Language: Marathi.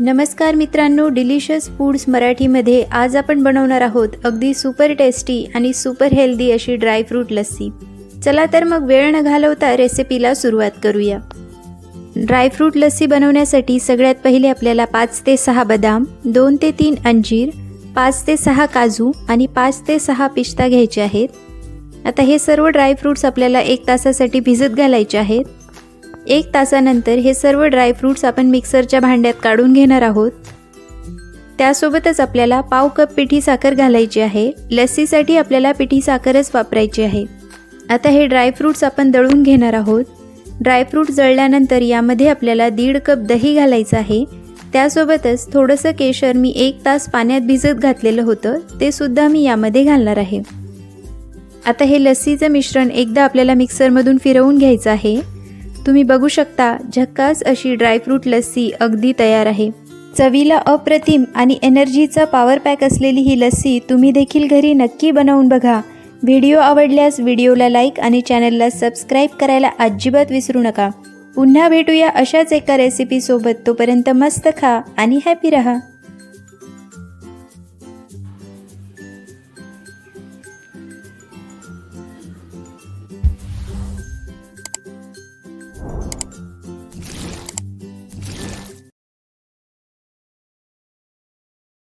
नमस्कार मित्रांनो डिलिशियस फूड्स मराठीमध्ये आज आपण बनवणार आहोत अगदी सुपर टेस्टी आणि सुपर हेल्दी अशी ड्रायफ्रूट लस्सी. चला तर मग वेळ न घालवता रेसिपीला सुरुवात करूया. ड्रायफ्रूट लस्सी बनवण्यासाठी सगळ्यात पहिले आपल्याला पाच ते सहा बदाम दोन ते तीन अंजीर पाच ते सहा काजू आणि पाच ते सहा पिस्ता घ्यायचे आहेत. आता हे सर्व ड्रायफ्रूट्स आपल्याला एक तासासाठी भिजत घालायचे आहेत. एक तासानंतर हे सर्व ड्रायफ्रूट्स आपण मिक्सरच्या भांड्यात काढून घेणार आहोत. त्यासोबतच आपल्याला पाव कप पिठी साखर घालायची आहे. लस्सीसाठी आपल्याला पिठी साखरच वापरायची आहे. आता हे ड्रायफ्रूट्स आपण दळून घेणार आहोत. ड्रायफ्रूट जळल्यानंतर यामध्ये आपल्याला दीड कप दही घालायचं आहे. त्यासोबतच थोडंसं केशर मी एक तास पाण्यात भिजत घातलेलं होतं. ते सुद्धा मी यामध्ये घालणार आहे. आता हे लस्सीचं मिश्रण एकदा आपल्याला मिक्सरमधून फिरवून घ्यायचं आहे. तुम्ही बघू शकता झक्कास अशी ड्रायफ्रूट लस्सी अगदी तयार आहे. चवीला अप्रतिम आणि एनर्जीचा पॉवर पॅक असलेली ही लस्सी तुम्ही देखील घरी नक्की बनवून बघा. व्हिडिओ आवडल्यास व्हिडिओला लाईक आणि चॅनलला सबस्क्राईब करायला अजिबात विसरू नका. पुन्हा भेटूया अशाच एका रेसिपीसोबत तोपर्यंत मस्त खा आणि हॅपी रहा.